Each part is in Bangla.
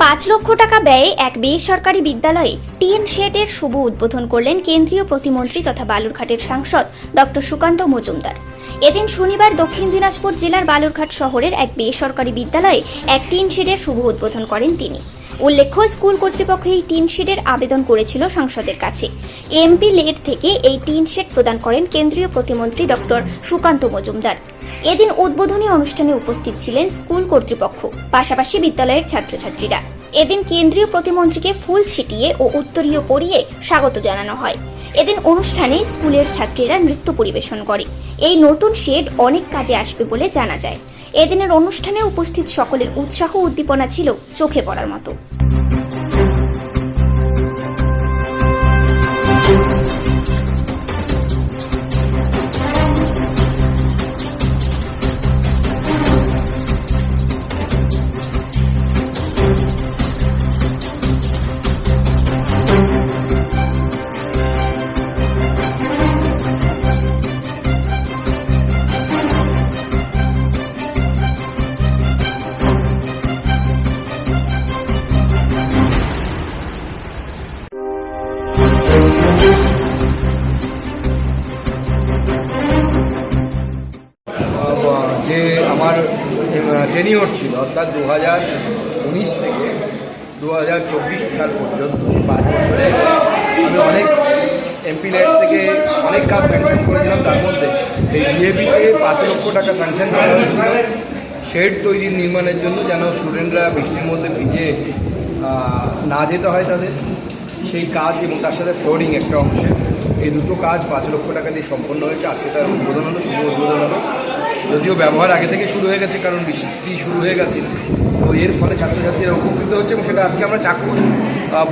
পাঁচ লক্ষ টাকা ব্যয়ে এক বেসরকারি বিদ্যালয়ে টিএন শেডের শুভ উদ্বোধন করলেন কেন্দ্রীয় প্রতিমন্ত্রী তথা বালুরঘাটের সাংসদ ডক্টর সুকান্ত মজুমদার। এদিন শনিবার দক্ষিণ দিনাজপুর জেলার বালুরঘাট শহরের এক বেসরকারি বিদ্যালয়ে এক টিন শেডের শুভ উদ্বোধন করেন তিনি। উল্লেখ্য স্কুল কর্তৃপক্ষ এই টিন শেডের আবেদন করেছিল সংসদের কাছে। এমপি লেড থেকে এই টিন শেড প্রদান করেন কেন্দ্রীয় প্রতিমন্ত্রী ডক্টর সুকান্ত মজুমদার। এদিন উদ্বোধনী অনুষ্ঠানে উপস্থিত ছিলেন স্কুল কর্তৃপক্ষ, পাশাপাশি বিদ্যালয়ের ছাত্রছাত্রীরা। এদিন কেন্দ্রীয় প্রতিমন্ত্রীকে ফুল ছিটিয়ে ও উত্তরীয় পরিয়ে স্বাগত জানানো হয়। এদিন অনুষ্ঠানে স্কুলের ছাত্রীরা নৃত্য পরিবেশন করে। এই নতুন শেড অনেক কাজে আসবে বলে জানা যায়। এদিনের অনুষ্ঠানে উপস্থিত সকলের উৎসাহ উদ্দীপনা ছিল চোখে পড়ার মতো। যে আমার টেনিওর ছিল, অর্থাৎ দু হাজার উনিশ থেকে দু হাজার চব্বিশ সাল পর্যন্ত পাঁচ বছরে আমি অনেক এমপি থেকে অনেক কাজ স্যাংশন করেছিলাম। তার মধ্যে এই ডিএবিতে পাঁচ লক্ষ টাকা স্যাংশন করা হয়েছিল। শেড তৈরি নির্মাণের জন্য যেন স্টুডেন্টরা বৃষ্টির মধ্যে ভিজে না যেতে হয় তাদের। সেই কাজ এবং তার সাথে ফ্লোরিং একটা অংশে। এই দুটো কাজ পাঁচ লক্ষ টাকা দিয়ে সম্পন্ন হয়েছে। আজকে তার উদ্বোধন হলো, শুভ উদ্বোধন হলো। যদিও ব্যবহার আগে থেকে শুরু হয়ে গেছে, কারণ বৃষ্টি শুরু হয়ে গেছে। তো এর ফলে ছাত্রছাত্রীরা উপকৃত হচ্ছে এবং সেটা আজকে আমরা চাক্ষুষ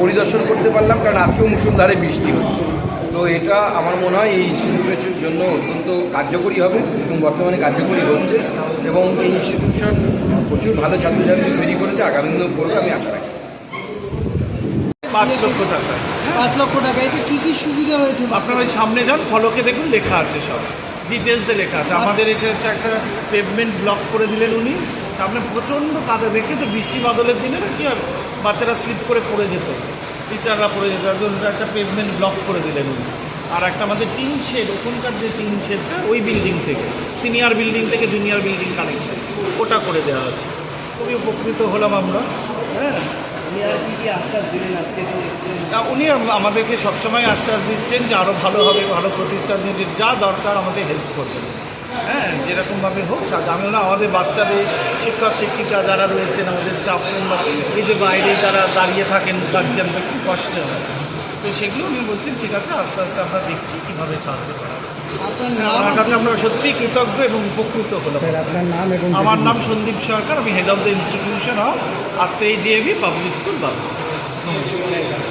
পরিদর্শন করতে পারলাম, কারণ আজকেও মুসুলধারে বৃষ্টি হচ্ছে। তো এটা আমার মনে হয় এই ইনস্টিটিউটের জন্য অত্যন্ত কার্যকরী হবে এবং বর্তমানে কার্যকরী হচ্ছে এবং এই ইনস্টিটিউশন প্রচুর ভালো ছাত্রছাত্রী তৈরি করেছে। আগামী দিনেও করবে, আমি আশা রাখি। পাঁচ লক্ষ টাকা। পাঁচ লক্ষ টাকা। এতে কি কি সুবিধা হয়েছে? আপনার ওই সামনে যান ফলকে দেখুন লেখা আছে সব। ডিটেলসে লেখা আছে। আমাদের এটা হচ্ছে একটা পেভমেন্ট ব্লক করে দিলেন উনি। সামনে প্রচণ্ড কাদা। দেখছি তো বৃষ্টি বাদলের দিনে না কি আর বাচ্চারা স্লিপ করে পড়ে যেত। টিচাররা পড়ে যেত। একজন একটা পেভমেন্ট ব্লক করে দিলেন উনি। আর একটা আমাদের টিন শেড ওখানকার যে টিন শেডটা ওই বিল্ডিং থেকে। সিনিয়র বিল্ডিং থেকে জুনিয়র বিল্ডিং কানেকশন ওটা করে দেওয়া হচ্ছে। খুবই উপকৃত হলাম আমরা। হ্যাঁ। উনি আমাদেরকে সবসময় আশ্বাস দিচ্ছেন যে আরও ভালো হবে, ভালো প্রতিষ্ঠান দিয়ে যা দরকার আমাদের হেল্প করবেন। হ্যাঁ যেরকমভাবে হোক সাথে আমি না, আমাদের বাচ্চাদের শিক্ষক, শিক্ষিকা যারা রয়েছেন, আমাদের স্টাফ মেম্বার এই যে বাইরে যারা দাঁড়িয়ে থাকেন গার্জিয়ানদের খুব কষ্ট হয়। তো সেগুলো উনি বলছেন ঠিক আছে আস্তে আস্তে আমরা দেখছি কীভাবে সাহায্য করা। আপনার আমার কাছে আমরা সত্যিই কৃতজ্ঞ এবং উপকৃত হলাম। আপনার নাম এবং আমার নাম সন্দীপ সরকার আমি head of the institution of Atrai DAV public school বাবু নমস্কার